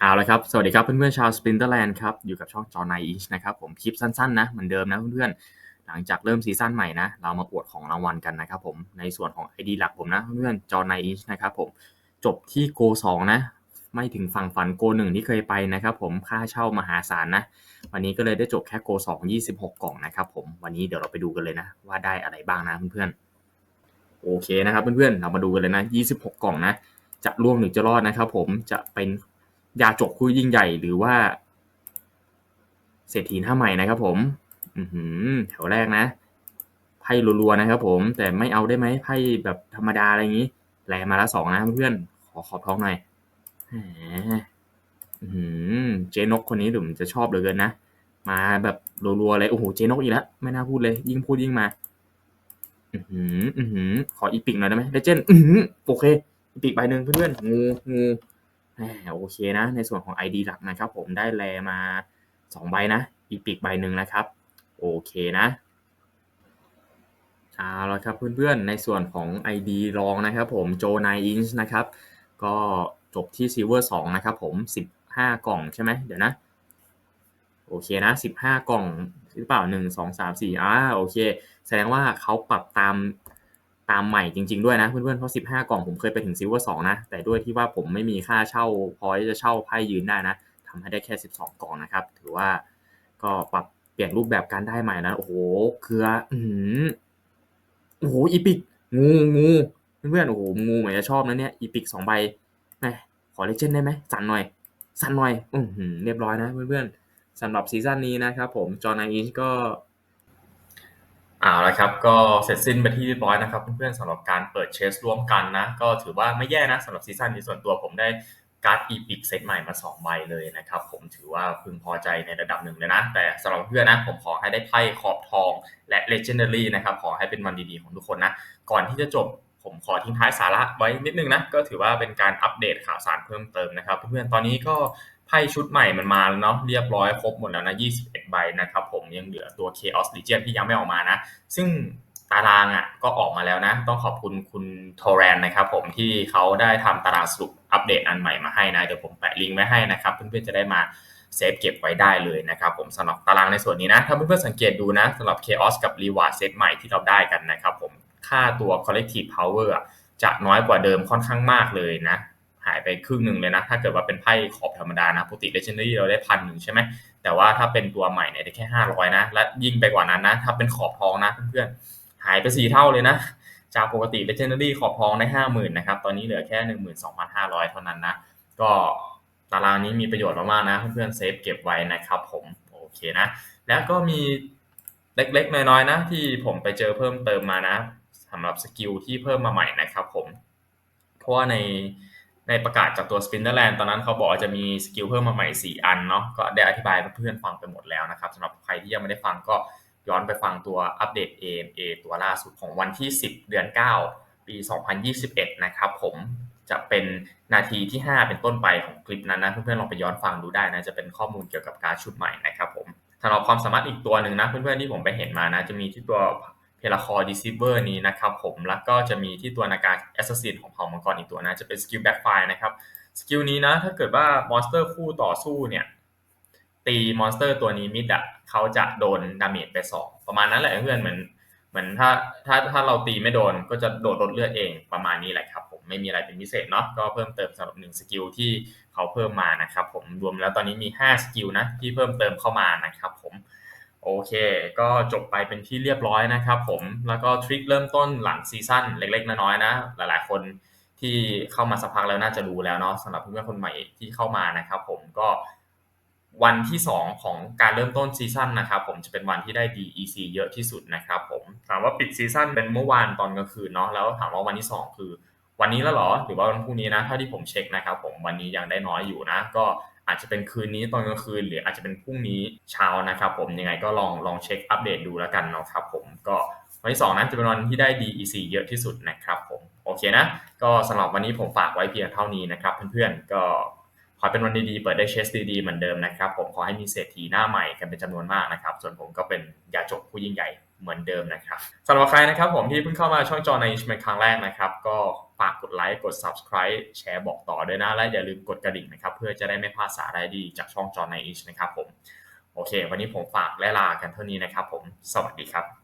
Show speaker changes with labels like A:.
A: เอาละครับ สวัสดีครับเพื่อนๆชาว Splinterland ครับ อยู่กับช่องจอ n i i n c h นะครับ ผมคลิปสั้นๆนะ เหมือนเดิมนะเพื่อนๆ หลังจากเริ่มซีซั่นใหม่นะ เรามาอวดของรางวัลกันนะครับผม ในส่วนของ ID หลักผมนะเพื่อนๆจอ n i i n c h นะครับผม จบที่โก2นะ ไม่ถึงฝั่งฝันโก1ที่เคยไปนะครับผม ค่าเช่ามหาศาลนะ วันนี้ก็เลยได้จบแค่โก2 26 กล่องนะครับผม วันนี้เดี๋ยวเราไปดูกันเลยนะ ว่าได้อะไรบ้างนะเพื่อนๆ โอเคนะครับเพื่อนๆ เรามาดูกันเลยนะ 26 กล่องนะ จะล่วงหรือจะรอดนะครับผม จะเป็น ยาจกคู่ยิ่งใหญ่หรือว่า เศรษฐีหน้าใหม่นะครับผม อืแถวแรกนะไพ่รัวๆนะครับ ผมแต่ไม่เอาได้ไหมไพ่แบบธรรมดาอะไรอย่างนี้แลมาละสองนะเพื่อนขอขอบท้องหน่อยอือเจนกคนนี้ผมจะชอบเหลือเกินนะมาแบบรัวๆเลยโอ้โหเจนกอีกแล้วไม่น่าพูดเลย ยิ่งพูดยิ่งมาอือหือ อือหือ ขออีปิกหน่อยได้ไหมเลเจนอือหือโอเคอีปิกใบหนึ่งเพื่อนๆงูงู โอเคนะ ในส่วนของ ID หลักนะครับ ผมได้แลมา 2 ใบนะ อีปิกใบหนึ่งนะครับ โอเคนะเอาละครับเพื่อนๆ ในส่วนของ ID รองนะครับผมโจไนอินช์นะครับ ก็จบที่ซิลเวอร์2นะครับผม 15 กล่องใช่ไหมเดี๋ยวนะ โอเคนะ 15 กล่องหรือเปล่า 1 2 3 4อ่าโอเค แสดงว่าเขาปรับตาม ตามใหม่จริง ๆด้วยนะเพื่อนๆเพราะ15กล่องผมเคยไปถึงซิลเวอร์2นะแต่ด้วยที่ว่าผมไม่มีค่าเช่าพอที่จะเช่าไพ่ยืนได้นะทำให้ได้แค่ 12 กล่องนะครับ ถือว่าก็ปรับเปลี่ยนรูปแบบการได้ใหม่นะโอ้โหเครืออืโอ้โหอีพิกงูงูเพื่อนๆโอ้โหงูเหมือนจะชอบนะเนี่ยอีพิกสองใบแหมขอเลเจนได้ไหมสั่นหน่อย สั่นหน่อยอือเรียบร้อยนะเพื่อนๆสำหรับซีซั่นนี้นะครับผมจอห์นไออินก็ เอาละครับก็เสร็จสิ้นไปที่เรียบร้อยนะครับเพื่อนๆสำหรับการเปิดเชสร่วมกันนะ ก็ถือว่าไม่แย่นะสำหรับซีซั่นนี้ส่วนตัวผมได้การ์ดอีพิกเซตใหม่มา2ใบเลยนะครับ ผมถือว่าพึงพอใจในระดับหนึ่งเลยนะ แต่สำหรับเพื่อนนะผมขอให้ได้ไพ่ขอบทองและ Legendary นะครับ ขอให้เป็นวันดีๆของทุกคนนะ ก่อนที่จะจบผมขอทิ้งท้ายสาระไว้นิดนึงนะ ก็ถือว่าเป็นการอัปเดตข่าวสารเพิ่มเติมนะครับ เพื่อนๆตอนนี้ก็ ไพ่ชุดใหม่มันมาแล้วเนาะเรียบร้อยครบหมดแล้วนะ 21 ใบนะครับผมยังเหลือตัว Chaos Legion ที่ยังไม่ออกมานะ ซึ่งตารางอะก็ออกมาแล้วนะ ต้องขอบคุณคุณโทแรนนะครับผมที่เขาได้ทำตารางสรุปอัปเดตอันใหม่มาให้นะ เดี๋ยวผมแปะลิงก์ไว้ให้นะครับ เพื่อนๆจะได้มาเซฟเก็บไว้ได้เลยนะครับผมสำหรับตารางในส่วนนี้นะ ถ้าเพื่อนๆสังเกตดูนะสำหรับ Chaos กับ Reward เซตใหม่ที่เราได้กันนะครับผมค่าตัว Collective Power จะน้อยกว่าเดิมค่อนข้างมากเลยนะ หายไปครึ่งหนึ่งเลยนะ ถ้าเกิดว่าเป็นไพ่ขอบธรรมดานะปกติ Legendary เราได้พันหนึ่งใช่ไหมแต่ว่าถ้าเป็นตัวใหม่เนี่ยได้แค่500นะ และยิ่งไปกว่านั้นนะ ถ้าเป็นขอบทองนะเพื่อนๆ หายไปสี่เท่าเลยนะ จากปกติ Legendary ขอบทองได้50,000นนะครับ ตอนนี้เหลือแค่12,500เท่านั้นนะ ก็ตารางนี้มีประโยชน์มากๆนะเพื่อนๆเซฟเก็บไว้นะครับผม โอเคนะ แล้วก็มีเล็กๆ น้อยๆนะ ที่ผมไปเจอเพิ่มเติมมานะสำหรับสกิลที่เพิ่มมาใหม่นะครับผม เพราะว่าใน ในประกาศจากตัว Spinnerland ตอนนั้นเขาบอกว่าจะมีสกิลเพิ่มมาใหม่ 4 อันเนาะก็ได้อธิบายเพื่อนๆฟังไปหมดแล้วนะครับสำหรับใครที่ยังไม่ได้ฟังก็ย้อนไปฟังตัวอัปเดต AMA ตัวล่าสุดของวันที่ 10 เดือน 9 ปี 2021 นะครับผมจะเป็นนาทีที่ 5 เป็นต้นไปของคลิปนั้นนะเพื่อนๆลองไปย้อนฟังดูได้นะจะเป็นข้อมูลเกี่ยวกับการชุดใหม่นะครับผมสำหรับความสามารถอีกตัวหนึ่งนะเพื่อนๆที่ผมไปเห็นมานะจะมีที่ตัว เพลาคอร์ดิซิเวอร์นี้นะครับผมแล้วก็จะมีที่ตัวนาการแอสซัสซินของเผ่ามังกรอีกตัวนะจะเป็นสกิลแบ็กไฟนะครับสกิลนี้นะถ้าเกิดว่ามอนสเตอร์คู่ต่อสู้เนี่ยตีมอนสเตอร์ตัวนี้มิดอะเขาจะโดนดาเมจไป 2 ประมาณนั้นแหละเพื่อนเหมือนเหมือนถ้าถ้าถ้าเราตีไม่โดนก็จะโดดลดเลือดเองประมาณนี้แหละครับผมไม่มีอะไรเป็นพิเศษเนาะก็เพิ่มเติมสำหรับหนึ่งสกิลที่เขาเพิ่มมานะครับผมรวมแล้วตอนนี้มี 5 สกิลนะที่เพิ่มเติมเข้ามานะครับผม โอเค ก็จบไปเป็นที่เรียบร้อยนะครับผม แล้วก็ทริคเริ่มต้นหลังซีซั่นเล็กๆ น้อยๆนะ หลายๆ คนที่เข้ามาสักพักแล้วน่าจะรู้แล้วเนาะสำหรับเพื่อนๆคนใหม่ที่เข้ามานะครับผมก็วันที่ 2 ของการเริ่มต้นซีซั่นนะครับผมจะเป็นวันที่ได้ DEC เยอะที่สุดนะครับผมถามว่าปิดซีซั่นเป็นเมื่อวานตอนกลางคืนเนาะแล้วถามว่าวันที่ 2 คือ วันนี้แล้วเหรอหรือว่าวันพรุ่งนี้นะเท่าที่ผมเช็คนะครับผมวันนี้ยังได้น้อยอยู่นะก็ อาจจะเป็นคืนนี้ตอนกลางคืนหรืออาจจะเป็นพรุ่งนี้เช้านะครับผมยังไงก็ลองลองเช็คอัปเดตดูแล้วกันเนาะครับผมก็วันที่2นั้นจะเป็นวันที่ได้ DEC เยอะที่สุดนะครับผมโอเคนะ ก็สำหรับวันนี้ผมฝากไว้เพียงเท่านี้นะครับเพื่อนๆก็ขอเป็นวันดีๆ เปิดได้เชสดีๆเหมือนเดิมนะครับผมขอให้มีเศรษฐีหน้าใหม่กันเป็นจำนวนมากนะครับ ส่วนผมก็เป็นยาจกผู้ยิ่งใหญ่ เหมือนเดิมนะครับสำหรับใครนะครับผมที่เพิ่งเข้ามาช่องจอในเป็นครั้งแรกนะครับ ก็ฝากกดไลค์กด subscribe แชร์บอกต่อด้วยนะ และอย่าลืมกดกระดิ่งนะครับ เพื่อจะได้ไม่พลาดสาระดีจากช่องจอในอิชนะครับผม โอเค วันนี้ผมฝากและลากันเท่านี้นะครับผม สวัสดีครับ